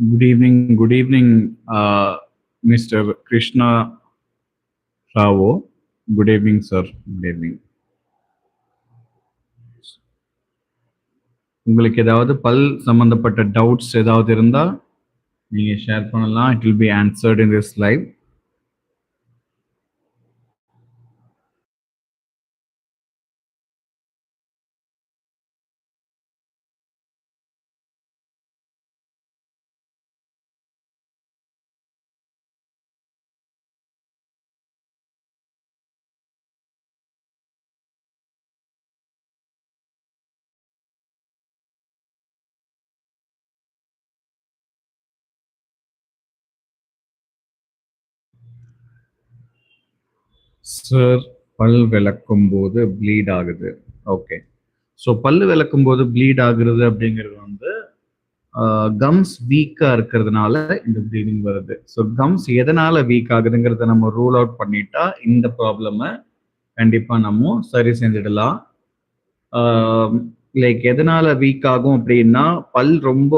Good evening good evening mister Krishna Rao good evening sir good evening உங்களுக்கு ஏதாவது பல் சம்பந்தப்பட்ட டவுட்ஸ் ஏதாவது இருந்தால் நீங்கள் ஷேர் பண்ணலாம் it will be answered in this live sir பல் விளக்கும் போது ப்ளீட் ஆகுது. ஓகே ஸோ பல் விளக்கும் போது ப்ளீட் ஆகுறது அப்படிங்கிறது வந்து கம்ஸ் வீக்காக இருக்கிறதுனால இந்த ப்ளீடிங் வருது. ஸோ கம்ஸ் எதனால வீக் ஆகுதுங்கிறத நம்ம ரூல் அவுட் பண்ணிட்டா இந்த ப்ராப்ளமை கண்டிப்பாக நம்ம சரி செஞ்சிடலாம். லைக் எதனால வீக் ஆகும் அப்படின்னா பல் ரொம்ப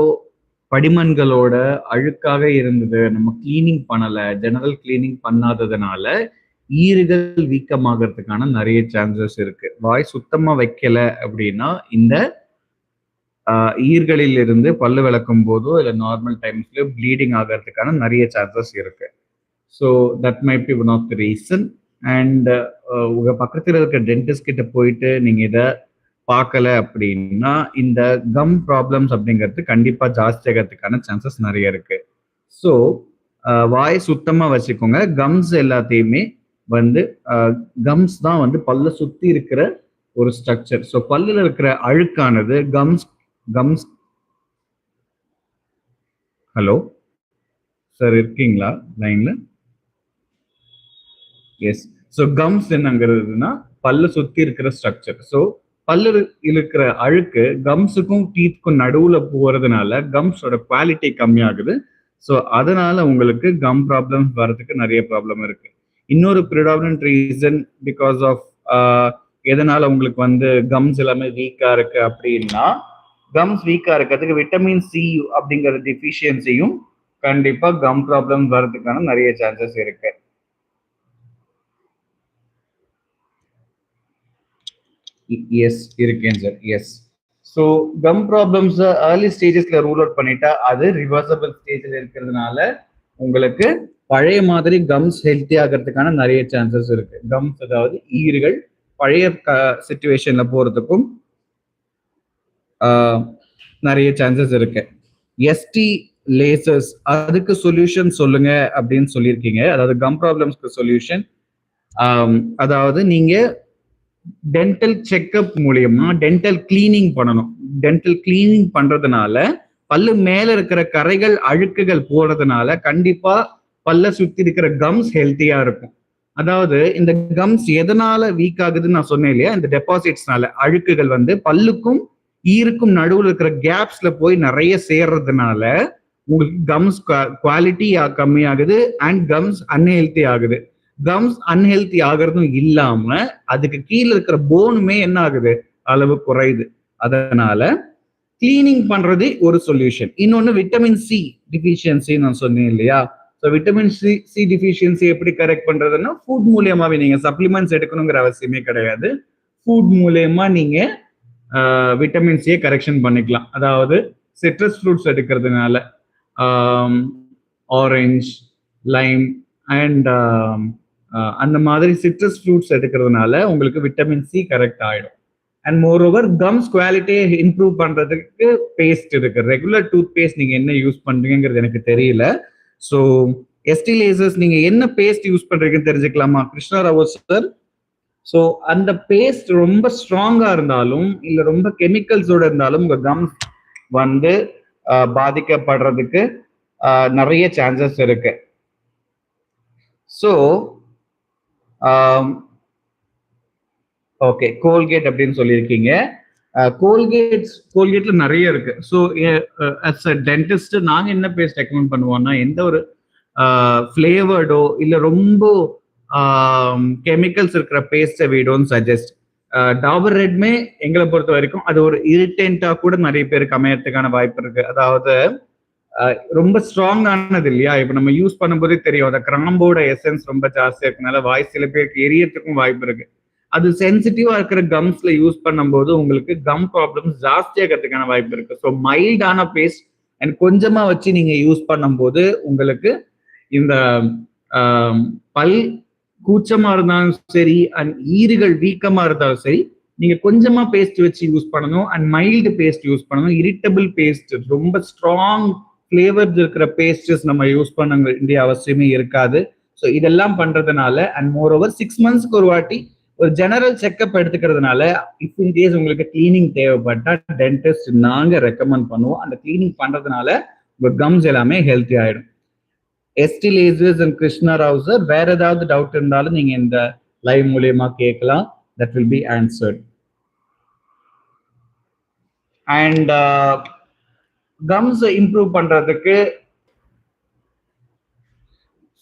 படிமன்களோட அழுக்காக இருந்தது. நம்ம கிளீனிங் பண்ணலை. ஜெனரல் கிளீனிங் பண்ணாததுனால ஈறுகள் வீக்கமாகறதுக்கான நிறைய சான்சஸ் இருக்கு. வாய் சுத்தமா வைக்கல அப்படின்னா இந்த ஈர்களில் இருந்து பல்லு விளக்கும் போதோ இல்லை நார்மல் டைம்ஸ்லயோ ப்ளீடிங் ஆகிறதுக்கான நிறைய சான்சஸ் இருக்கு. So that might be one of the reason and உங்க பக்கத்தில் இருக்க டென்டிஸ்ட் கிட்ட போயிட்டு நீங்க இதை பார்க்கல அப்படின்னா இந்த கம் ப்ராப்ளம்ஸ் அப்படிங்கிறது கண்டிப்பா ஜாஸ்தி ஆகிறதுக்கான சான்சஸ் நிறைய இருக்கு. ஸோ வாய் சுத்தமா வச்சுக்கோங்க. கம்ஸ் எல்லாத்தையுமே வந்து கம்ஸ் தான் வந்து பல்ல சுத்தி இருக்கிற ஒரு ஸ்ட்ரக்சர் ஸோ பல்லுல இருக்கிற அழுக்கானது கம்ஸ் கம்ஸ் ஹலோ சார் இருக்கீங்களா லைன்ல எஸ் ஸோ கம்ஸ் என்னங்கிறதுனா பல்ல சுத்தி இருக்கிற ஸ்ட்ரக்சர் ஸோ பல்லு இருக்கிற அழுக்கு கம்ஸுக்கும் டீத்துக்கும் நடுவுல போறதுனால கம்ஸோட குவாலிட்டி கம்மியாகுது. ஸோ அதனால உங்களுக்கு கம் ப்ராப்ளம்ஸ் வர்றதுக்கு நிறைய ப்ராப்ளம் இருக்கு. இன்னொரு ப்ரிடாமினன்ட் ரீசன் பிகாஸ் ஆஃப் எதனால உங்களுக்கு வந்து கம்ஸ் எல்லாமே வீக்கா இருக்கு அப்படின்னா கம்ஸ் வீக்கா இருக்கிறதுக்கு விட்டமின் சி அப்படிங்கிற டிஃபிஷியன்சியும் கண்டிப்பா கம் ப்ராப்ளம் வர்றதுக்கான நிறைய சான்சஸ் இருக்கு. எஸ் இருக்கேன் sir yes so gum problems early ஸ்டேஜஸ்ல rule out பண்ணிட்டா அது ரிவர்சபிள் ஸ்டேஜில் இருக்கிறதுனால உங்களுக்கு பழைய மாதிரி கம்ஸ் ஹெல்த்தி ஆகிறதுக்கான நிறைய சான்சஸ் இருக்கு. கம்ஸ் அதாவது ஈர்கள் பழைய சுச்சுவேஷன்ல போறதுக்கும் நிறைய சான்சஸ் இருக்கு. எஸ்டி லேசர்ஸ் அதுக்கு சொல்யூஷன் சொல்லுங்க அப்படின்னு சொல்லியிருக்கீங்க. அதாவது கம் ப்ராப்ளம்ஸ்க்கு சொல்யூஷன் அதாவது நீங்க டென்டல் செக்அப் மூலியமா டென்டல் கிளீனிங் பண்ணணும். டென்டல் கிளீனிங் பண்றதுனால பல்லு மேல இருக்கிற கரைகள் அழுக்குகள் போறதுனால கண்டிப்பா பல்ல சுத்தி இருக்கிற கம்ஸ் ஹெல்த்தியா இருக்கும். அதாவது இந்த கம்ஸ் எதனால வீக் ஆகுதுன்னு நான் சொன்னேன் இல்லையா? இந்த டெபாசிட்ஸ்னால அழுக்குகள் வந்து பல்லுக்கும் ஈருக்கும் நடுவில் இருக்கிற கேப்ஸ்ல போய் நிறைய சேர்றதுனால உங்களுக்கு கம்ஸ் குவாலிட்டி கம்மியாகுது அண்ட் கம்ஸ் அன்ஹெல்த்தி ஆகுது. கம்ஸ் அன்ஹெல்த்தி ஆகிறதும் இல்லாம அதுக்கு கீழே இருக்கிற போனுமே என்ன ஆகுது? அளவு குறையுது. அதனால கிளீனிங் பண்றது ஒரு சொல்யூஷன் இன்னொன்னு விட்டமின் சி டிஃபிஷியன்சி நான் சொன்னேன் இல்லையா? So vitamin C C deficiency எப்படி கரெக்ட் பண்றதுன்னா ஃபுட் மூலியமாவே நீங்க சப்ளிமெண்ட்ஸ் எடுக்கணுங்கிற அவசியமே கிடையாது. ஃபுட் மூலியமா நீங்க விட்டமின் சியை கரெக்ஷன் பண்ணிக்கலாம். அதாவது சிட்ரஸ் ஃப்ரூட்ஸ் எடுக்கிறதுனால ஆரஞ்ச் லைம் அண்ட் அந்த மாதிரி சிட்ரஸ் ஃப்ரூட்ஸ் எடுக்கிறதுனால உங்களுக்கு விட்டமின் சி கரெக்ட் ஆகிடும் அண்ட் மோர் ஓவர் கம்ஸ் குவாலிட்டியை இம்ப்ரூவ் பண்ணுறதுக்கு பேஸ்ட் இருக்கு. ரெகுலர் டூத் பேஸ்ட் நீங்கள் என்ன யூஸ் பண்ணுறீங்கிறது எனக்கு தெரியல. ஸோ எஸ்டி லேசர்ஸ் நீங்க என்ன பேஸ்ட் யூஸ் பண்றீங்கன்னு தெரிஞ்சுக்கலாமா? கிருஷ்ணா ராவோ சார் ஸோ அந்த பேஸ்ட் ரொம்ப ஸ்ட்ராங்கா இருந்தாலும் இல்ல ரொம்ப கெமிக்கல்ஸோட இருந்தாலும் உங்க கம் வந்து பாதிக்கப்படுறதுக்கு நிறைய சான்சஸ் இருக்கு. ஸோ ஓகே கோல்கேட் அப்படின்னு சொல்லியிருக்கீங்க. கோல்கேட்ஸ் கோல்கேட்ல நிறைய இருக்கு. ஸோ அஸ் அ டென்டிஸ்ட் நாங்க என்ன பேஸ்ட் ரெக்கமெண்ட் பண்ணுவோம்னா எந்த ஒரு ஃப்ளேவர்டோ இல்லை ரொம்ப கெமிக்கல்ஸ் இருக்கிற பேஸ்ட்டை வி டோன்ட் சஜஸ்ட் டாபர் ரெட்மே எங்களை பொறுத்த வரைக்கும் அது ஒரு இரிட்டேண்டா கூட நிறைய பேருக்கு அமையறதுக்கான வாய்ப்பு இருக்கு. அதாவது ரொம்ப ரொம்ப ஸ்ட்ராங்கானது இல்லையா? இப்போ நம்ம யூஸ் பண்ணும்போதே தெரியும். அந்த கிராம்போட எசன்ஸ் ரொம்ப ஜாஸ்தியா இருக்கனால வாய் சில பேருக்கு எரியறதுக்கும் வாய்ப்பு இருக்கு. அது சென்சிட்டிவா இருக்கிற கம்ஸ்ல யூஸ் பண்ணும்போது உங்களுக்கு கம் ப்ராப்ளம்ஸ் ஜாஸ்தியாகிறதுக்கான வாய்ப்பு இருக்கு. ஸோ மைல்டான பேஸ்ட் அண்ட் கொஞ்சமா வச்சு நீங்க யூஸ் பண்ணும்போது உங்களுக்கு இந்த பல் கூச்சமா இருந்தாலும் சரி அண்ட் ஈறுகள் வீக்கமா இருந்தாலும் சரி நீங்க கொஞ்சமா பேஸ்ட் வச்சு யூஸ் பண்ணணும் அண்ட் மைல்டு பேஸ்ட் யூஸ் பண்ணணும். இரிட்டபிள் பேஸ்ட் ரொம்ப ஸ்ட்ராங் ஃப்ளேவர்ஸ் இருக்கிற பேஸ்டஸ் நம்ம யூஸ் பண்ண வேண்டிய அவசியமே இருக்காது. ஸோ இதெல்லாம் பண்றதுனால அண்ட் மோர் ஓவர் சிக்ஸ் மந்த்ஸ்க்கு ஒரு வாட்டி ஒரு ஜெனரல் செக்அப் எடுத்துக்கிறதுனால இஃப் இன் கேஸ் உங்களுக்கு கிளீனிங் தேவைப்பட்டா டென்டிஸ்ட் நாங்க ரெக்கமெண்ட் பண்ணுவோம். அந்த கிளீனிங் பண்றதுனால உங்க கம்ஸ் எல்லாமே ஹெல்த்தி ஆயிடும். S D lasers and Krishna Rao sir வேற ஏதாவது டவுட் இருந்தாலும் நீங்க இந்த லைவ் மூலியமா கேட்கலாம். That will be answered and gums improve பண்றதுக்கு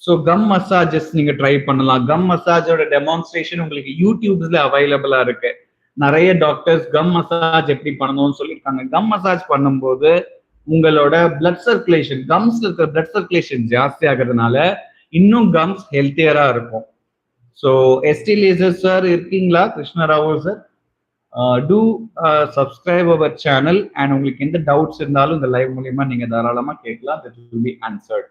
ஸோ கம் மசாஜஸ் நீங்க ட்ரை பண்ணலாம். கம் மசாஜோட டெமான்ஸ்ட்ரேஷன் உங்களுக்கு யூடியூப்ல அவைலபிளா இருக்கு. நிறைய டாக்டர்ஸ் கம் மசாஜ் எப்படி பண்ணணும்னு சொல்லியிருக்காங்க. கம் மசாஜ் பண்ணும்போது உங்களோட பிளட் சர்க்குலேஷன் கம்ஸ்ல இருக்கிற பிளட் சர்க்குலேஷன் ஜாஸ்தி ஆகிறதுனால இன்னும் கம்ஸ் ஹெல்த்தியரா இருக்கும். ஸோ எஸ்டி லேசர் சார் இருக்கீங்களா? Krishnarao sir do subscribe our channel and உங்களுக்கு எந்த டவுட்ஸ் இருந்தாலும் இந்த லைவ் மூலியமா நீங்க தாராளமா கேட்கலாம். That will be answered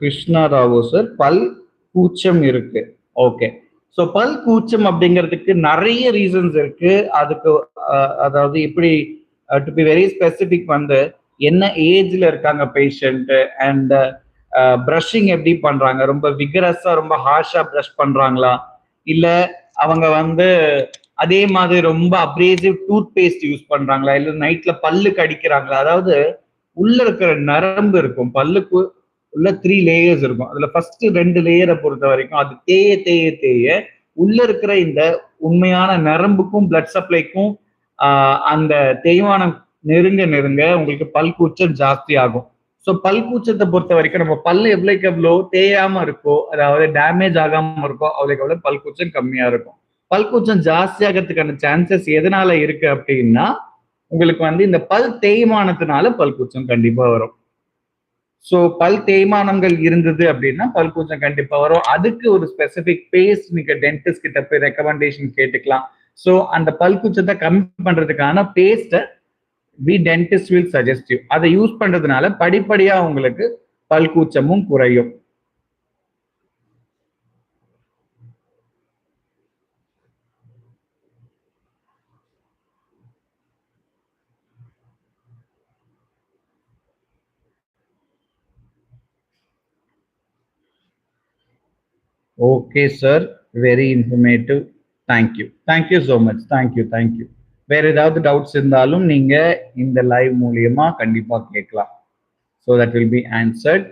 Krishna ராவோ sir பல் கூச்சம் இருக்கு. ஓகே ஸோ பல் கூச்சம் அப்படிங்கிறதுக்கு நிறைய ரீசன்ஸ் இருக்கு. அதுக்கு அதாவது இப்படி டு பி வெரி ஸ்பெசிஃபிக் வந்து என்ன ஏஜ்ல இருக்காங்க பேஷண்ட் அண்ட் ப்ரஷிங் எப்படி பண்றாங்க? ரொம்ப விகரஸா ரொம்ப ஹார்ஷா ப்ரஷ் பண்றாங்களா? இல்ல அவங்க வந்து அதே மாதிரி ரொம்ப அப்ரேசிவ் டூத் பேஸ்ட் யூஸ் பண்றாங்களா? இல்ல நைட்ல பல்லு கடிக்கிறாங்களா? அதாவது உள்ள இருக்கிற நரம்பு இருக்கும். பல்லுக்கு உள்ள த்ரீ லேயர்ஸ் இருக்கும். அதுல ஃபர்ஸ்ட் ரெண்டு லேயரை பொறுத்த வரைக்கும் அது தேய தேய தேய. உள்ள இருக்கிற இந்த உண்மையான நரம்புக்கும் பிளட் சப்ளைக்கும் அந்த தேய்மானம் நெருங்க நெருங்க உங்களுக்கு பல் கூச்சம் ஜாஸ்தி ஆகும். ஸோ பல் கூச்சத்தை பொறுத்த வரைக்கும் நம்ம பல்லு எவ்வளோக்கு எவ்வளோ தேயாம இருக்கோ அதாவது டேமேஜ் ஆகாம இருக்கோ அவ்வளோக்கு எவ்வளோ பல் கூச்சம் கம்மியா இருக்கும். பல் கூச்சம் ஜாஸ்தி ஆகிறதுக்கான சான்சஸ் எதனால இருக்கு அப்படின்னா உங்களுக்கு வந்து இந்த பல் தேய்மானத்தினால பல் கூச்சம் கண்டிப்பா வரும். ஸோ பல் தேய்மானங்கள் இருந்தது அப்படின்னா பல் கூச்சம் கண்டிப்பா வரும். அதுக்கு ஒரு ஸ்பெசிபிக் பேஸ்ட் நீங்க டென்டிஸ்ட் கிட்ட போய் ரெக்கமெண்டேஷன் கேட்டுக்கலாம். ஸோ அந்த பல் கூச்சத்தை கம்மி பண்றதுக்கான பேஸ்ட்டை வி டென்டிஸ்ட் வில் சஜஸ்டிவ் அதை யூஸ் பண்றதுனால படிப்படியா உங்களுக்கு பல் கூச்சமும் குறையும். Okay sir very informative thank you thank you so much thank you thank you வேற ஏதாவது டவுட்ஸ் இருந்தாலும் நீங்க இந்த லைவ் மூலியமா கண்டிப்பா கேட்கலாம். So that will be answered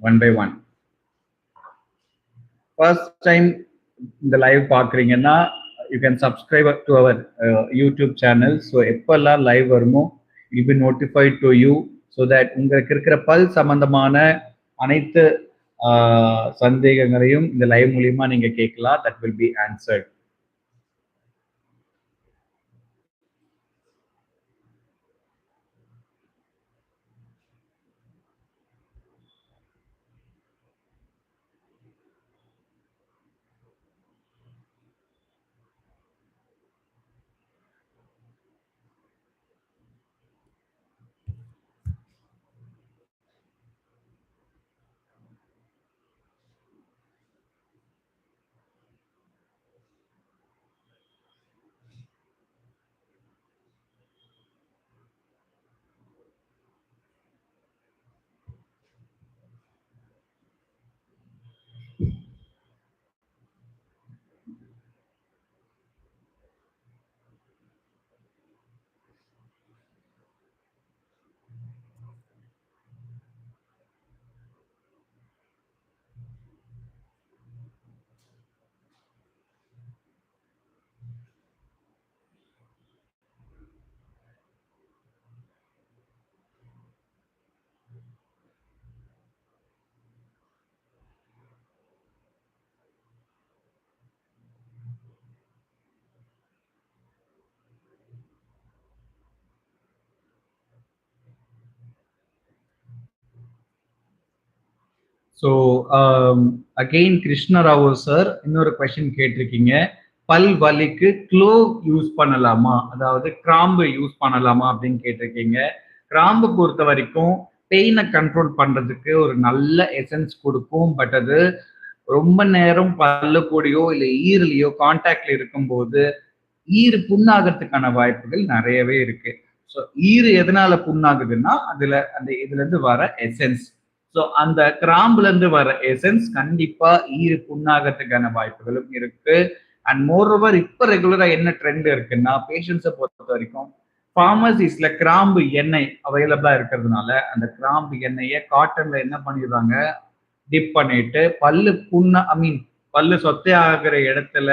one by one first time இந்த லைவ் பார்க்குறீங்கன்னா you can subscribe to our YouTube channel so எப்பெல்லாம் லைவ் வருமோ I'll be notified to you so that உங்களுக்கு இருக்கிற பல் சம்பந்தமான அனைத்து சந்தேகங்களையும் இந்த லைவ் மூலியமா நீங்க கேட்கலாம். That will be answered so again Krishnarao sir இன்னொரு கொஷின் கேட்டிருக்கீங்க. பல் வலிக்கு க்ளோ யூஸ் பண்ணலாமா? அதாவது கிராம்பு யூஸ் பண்ணலாமா அப்படின்னு கேட்டிருக்கீங்க. கிராம்பு பொறுத்த வரைக்கும் பெயினை கண்ட்ரோல் பண்ணுறதுக்கு ஒரு நல்ல எசன்ஸ் கொடுக்கும். பட் அது ரொம்ப நேரம் பல்லு கூடயோ இல்லை ஈரலையோ கான்டாக்ட்ல இருக்கும்போது ஈறு புண்ணாகிறதுக்கான வாய்ப்புகள் நிறையவே இருக்கு. ஸோ ஈறு எதனால புண்ணாகுதுன்னா அதுல அந்த இதுல இருந்து வர எசன்ஸ் ஸோ அந்த கிராம்புல இருந்து வர எசன்ஸ் கண்டிப்பா ஈறு புண்ணாகிறதுக்கான வாய்ப்புகளும் இருக்கு. அண்ட் மோர் ஓவர் இப்போ ரெகுலரா என்ன ட்ரெண்ட் இருக்குன்னா பேஷண்ட்ஸை பொறுத்த வரைக்கும் ஃபார்மசிஸ்ல கிராம்பு எண்ணெய் அவைலபிளா இருக்கிறதுனால அந்த கிராம்பு எண்ணெயை காட்டன்ல என்ன பண்ணிடுறாங்க? டிப் பண்ணிட்டு பல்லு புண்ணு ஐ மீன் பல்லு சொத்தை ஆகிற இடத்துல